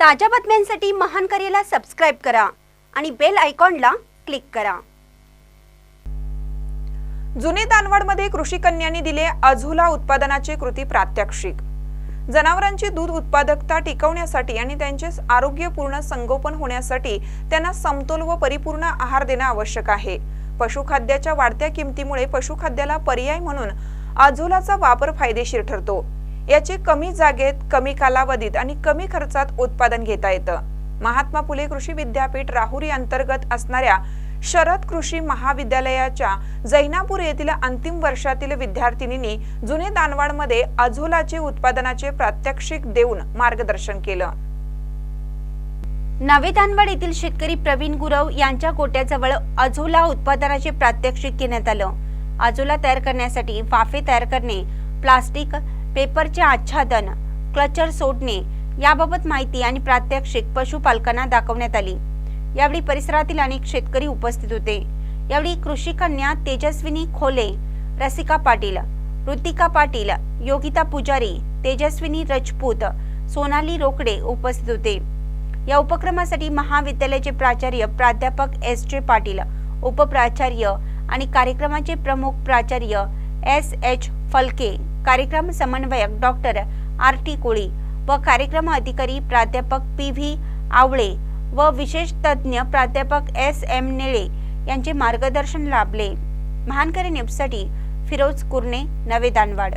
ताज्या बातम्यांसाठी महान करेला सबस्क्राईब करा आणि बेल आयकॉनला क्लिक करा. जुने दानवाडमध्ये कृषी कन्यांनी दिले अझुला उत्पादनाचे कृती प्रात्यक्षिक. जनावरांची दूध उत्पादकता टिकवण्यासाठी आणि त्यांचे आरोग्यपूर्ण संगोपन होण्यासाठी त्यांना समतोल व परिपूर्ण आहार देणं आवश्यक आहे. पशुखाद्याच्या वाढत्या किमतीमुळे पशुखाद्याला पर्याय म्हणून अझोलाचा वापर फायदेशीर ठरतो. याचे कमी जागेत कमी कालावधीत आणि कमी खर्चात उत्पादन घेता येतं. महात्मा फुले कृषी विद्यापीठ राहुरी अंतर्गत असणाऱ्या शरद कृषी महाविद्यालयाच्या जैनापूर येथील अंतिम वर्षातील विद्यार्थिनींनी जुने दानवाडमध्ये अझोलाचे उत्पादनाचे प्रात्यक्षिक देऊन मार्गदर्शन केलं. नवे दानवाड येथील शेतकरी प्रवीण गुरव यांच्या गोट्याजवळ अझोला उत्पादनाचे प्रात्यक्षिक घेण्यात आलं. अझोला तयार करण्यासाठी वाफे तयार करणे प्लास्टिक पेपरचे आच्छादन क्लचर सोडणे याबाबत माहिती आणि प्रात्यक्षिक पशुपालकांना दाखवण्यात आली. यावेळी परिसरातील अनेक शेतकरी उपस्थित होते. यावेळी कृषी कन्या तेजस्विनी खोले रसिका पाटील ऋतिका पाटील योगिता पुजारी तेजस्विनी रजपूत सोनाली रोकडे उपस्थित होते. या उपक्रमासाठी महाविद्यालयाचे प्राचार्य प्राध्यापक एस जे पाटील उपप्राचार्य आणि कार्यक्रमाचे प्रमुख प्राचार्य एस एच फलके कार्यक्रम समन्वयक डॉक्टर आर टी कोळी व कार्यक्रम अधिकारी प्राध्यापक पी व्ही आवळे व विशेष तज्ज्ञ प्राध्यापक एस एम निळे यांचे मार्गदर्शन लाभले. महानकरी न्यूजसाठी फिरोज कुर्णे नवे दानवाड.